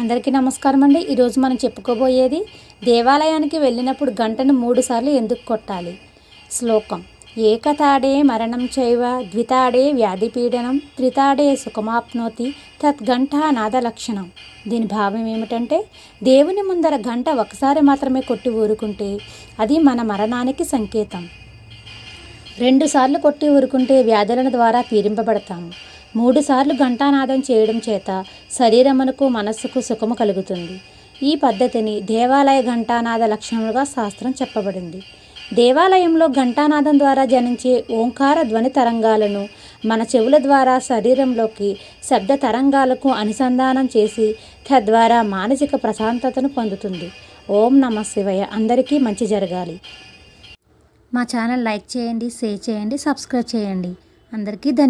అందరికీ నమస్కారం అండి. ఈరోజు మనం చెప్పుకోబోయేది దేవాలయానికి వెళ్ళినప్పుడు గంటను మూడుసార్లు ఎందుకు కొట్టాలి? శ్లోకం. ఏకతాడే మరణం చైవ ద్వితాడే వ్యాధి పీడనం త్రితాడే సుఖమాప్నోతి అనాథ లక్షణం. దీని భావం ఏమిటంటే దేవుని ముందర గంట ఒకసారి మాత్రమే కొట్టి ఊరుకుంటే అది మన మరణానికి సంకేతం. రెండుసార్లు కొట్టి ఊరుకుంటే వ్యాధుల ద్వారా పీరింపబడతాము మూడుసార్లు ఘంటానాదం చేయడం చేత శరీరమునకు మనస్సుకు సుఖము కలుగుతుంది. ఈ పద్ధతిని దేవాలయ ఘంటానాద లక్షణములుగా శాస్త్రం చెప్పబడింది. దేవాలయంలో ఘంటానాదం ద్వారా జనించే ఓంకార ధ్వని తరంగాలను మన చెవుల ద్వారా శరీరంలోకి శబ్ద తరంగాలకు అనుసంధానం చేసి తద్వారా మానసిక ప్రశాంతతను పొందుతుంది. ఓం నమ శివయ. అందరికీ మంచి జరగాలి. మా ఛానల్ లైక్ చేయండి షేర్ చేయండి సబ్స్క్రైబ్ చేయండి. అందరికీ ధన్యవాదాలు